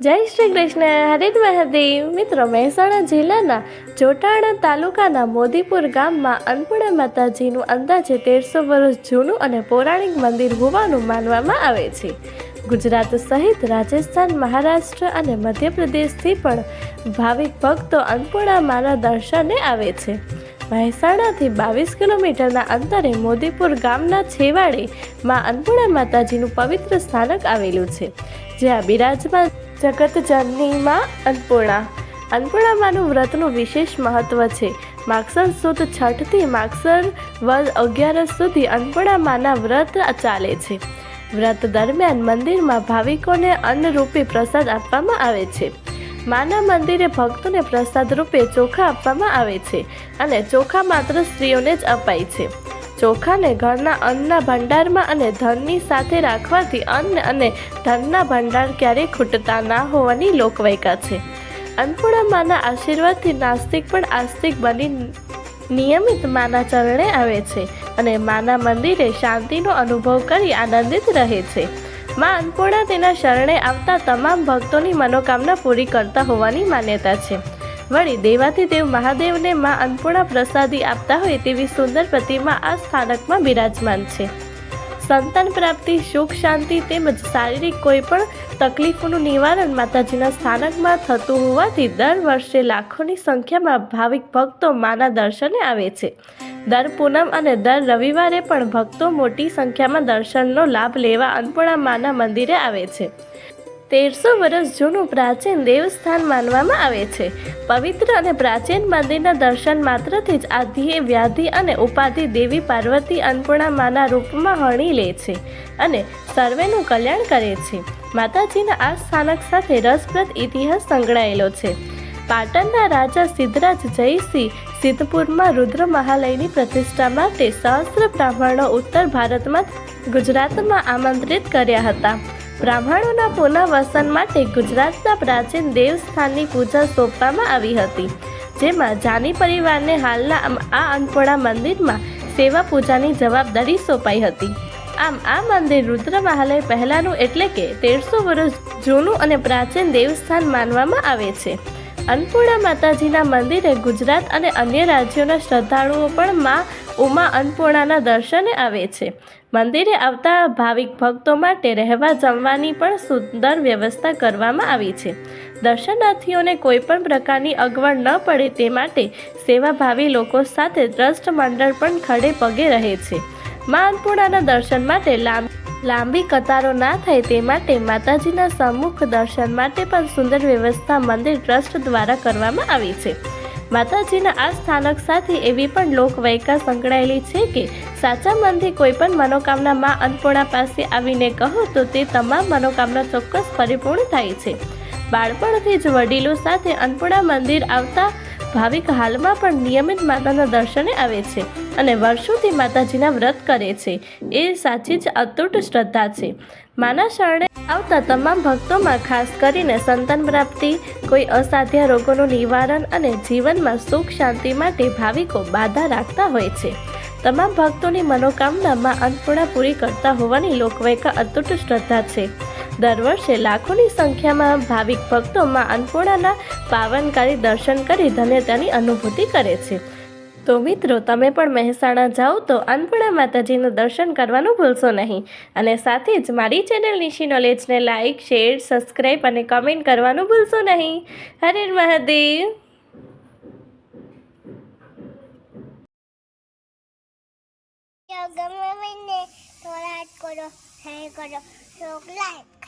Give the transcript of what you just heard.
જય શ્રી કૃષ્ણ, હરે મહાદેવ. મિત્રો, મહેસાણા જિલ્લાના જોટાણા તાલુકાના મોદીપુર ગામમાં અન્નપૂર્ણા માતાજીનું અંદાજે તેરસો વર્ષ જૂનું અને પૌરાણિક મંદિર હોવાનું માનવામાં આવે છે. ગુજરાત સહિત રાજસ્થાન, મહારાષ્ટ્ર અને મધ્યપ્રદેશથી પણ ભાવિક ભક્તો અન્નપૂર્ણા માના દર્શને આવે છે. મહેસાણાથી બાવીસ કિલોમીટરના અંતરે મોદીપુર ગામના છેવાડે માં અન્નપૂર્ણા માતાજીનું પવિત્ર સ્થાનક આવેલું છે. જ્યાં બિરાજમાન જગતજનની માં અન્નપૂર્ણા. અન્નપૂર્ણામાનું વ્રતનું વિશેષ મહત્વ છે. માગસર સુદ છઠથી માગસર વર્ષ અગિયારસ સુધી અન્નપૂર્ણામાના વ્રત ચાલે છે. વ્રત દરમિયાન મંદિરમાં ભાવિકોને અન્નરૂપી પ્રસાદ આપવામાં આવે છે. માના મંદિરે ભક્તોને પ્રસાદ રૂપે ચોખા આપવામાં આવે છે અને ચોખા માત્ર સ્ત્રીઓને જ અપાય છે. ચોખાને ઘરના અન્નના ભંડારમાં અને ધનની સાથે રાખવાથી અન્ન અને ધનના ભંડાર ક્યારેય ખૂટતા ના હોવાની લોકવાયકા છે. અન્નપૂર્ણા માના આશીર્વાદથી નાસ્તિક પણ આસ્તિક બની નિયમિત માના ચરણે આવે છે અને માના મંદિરે શાંતિનો અનુભવ કરી આનંદિત રહે છે. માં અન્નપૂર્ણા તેના શરણે આવતા તમામ ભક્તોની મનોકામના પૂરી કરતા હોવાની માન્યતા છે. વળી દેવ મહાદેવને માં અન્નપૂર્ણા પ્રસાદી આપતા હોય તેવી સુંદર પ્રતિમા આ સ્થાનકમાં બિરાજમાન છે. સંતાન પ્રાપ્તિ, સુખ શાંતિ તેમજ શારીરિક કોઈ પણ તકલીફોનું નિવારણ માતાજીના સ્થાનકમાં થતું હોવાથી દર વર્ષે લાખોની સંખ્યામાં ભાવિક ભક્તો માના દર્શને આવે છે. દર પૂનમ અને દર રવિવારે પણ ભક્તો મોટી સંખ્યામાં દર્શનનો લાભ લેવા અન્નપૂર્ણા માના મંદિરે આવે છે. તેરસો વર્ષ જૂનું પ્રાચીન દેવસ્થાન માનવામાં આવે છે. પવિત્ર અને પ્રાચીન મંદિરના દર્શન માત્રથી જ આધિ વ્યાધિ અને ઉપાધિ દેવી પાર્વતી અન્નપૂર્ણા માના રૂપમાં હણી લે છે અને સર્વેનું કલ્યાણ કરે છે. માતાજીના આ સ્થાનક સાથે રસપ્રદ ઇતિહાસ સંકળાયેલો છે. પાટણના રાજા સિદ્ધરાજ જયસિંહ સિદ્ધપુરમાં રુદ્ર મહાલયની પ્રતિષ્ઠા માટે સહસ્ત્ર બ્રાહ્મણો ઉત્તર ભારતમાં ગુજરાતમાં આમંત્રિત કર્યા હતા. બ્રાહ્મણોના પુનઃવસન માટે ગુજરાતના પ્રાચીન દેવસ્થાનની પૂજા સોંપવામાં આવી હતી, જેમાં જાની પરિવારને હાલના આ અન્નપૂર્ણા મંદિરમાં સેવા પૂજાની જવાબદારી સોંપાઈ હતી. આમ, આ મંદિર રુદ્ર મહાલય પહેલાંનું એટલે કે તેરસો વર્ષ જૂનું અને પ્રાચીન દેવસ્થાન માનવામાં આવે છે. અન્નપૂર્ણા માતાજીના મંદિરે ગુજરાત અને અન્ય રાજ્યોના શ્રદ્ધાળુઓ પણ માં ઉમા અન્નપૂર્ણાના દર્શને આવે છે. મંદિરે આવતા ભાવિક ભક્તો માટે રહેવા જમવાની પણ સુંદર વ્યવસ્થા કરવામાં આવી છે. દર્શનાર્થીઓને કોઈ પણ પ્રકારની અગવડ ન પડે તે માટે સેવાભાવી લોકો સાથે ટ્રસ્ટ મંડળ પણ ખડે પગે રહે છે. મા અન્નપૂર્ણાના દર્શન માટે લાંબ કતારો ના થાય તે માટે માતાજીના સમ્મુખ દર્શન માટે પણ સુંદર વ્યવસ્થા મંદિર ટ્રસ્ટ દ્વારા કરવામાં આવી છે. માતાજીના આ સ્થાનક સાથે એવી પણ લોકવાયકા સંકળાયેલી છે કે સાચા મનથી કોઈ પણ મનોકામના મા અન્નપૂર્ણા પાસે આવીને કહો તો તે તમામ મનોકામના ચોક્કસ પરિપૂર્ણ થાય છે. બાળપણથી જ વડીલો સાથે અન્નપૂર્ણા મંદિર આવતા ભાવિક હાલમાં પણ નિયમિત માતાના દર્શને આવે છે અને વર્ષોથી માતાજીના વ્રત કરે છે. એ સાચી જ અતૂટ શ્રદ્ધા છે. માના શરણે આવતા તમામ ભક્તોમાં ખાસ કરીને સંતાન પ્રાપ્તિ, કોઈ અસાધ્ય રોગોનું નિવારણ અને જીવનમાં સુખ શાંતિ માટે ભાવિકો બાધા રાખતા હોય છે. તમામ ભક્તોની મનોકામનામાં અન્નપૂર્ણા પૂરી કરતા હોવાની લોકવાયકા અતૂટ શ્રદ્ધા છે. દર વર્ષે લાખોની સંખ્યામાં ભાવિક ભક્તોમાં અન્નપૂર્ણાના પાવનકારી દર્શન કરી ધન્યતાની અનુભૂતિ કરે છે. તો મિત્રો, તમે પણ મહેસાણા જાઓ તો અન્નપૂર્ણા માતાજીનું દર્શન કરવાનું ભૂલશો નહીં. અને સાથે જ મારી ચેનલ નિશી નોલેજને લાઇક શેર સબસ્ક્રાઈબ અને કમેન્ટ કરવાનું ભૂલશો નહીં. હરે મહાદેવ! ગમે મને લાઈક કરો શેર કરો લાઈક.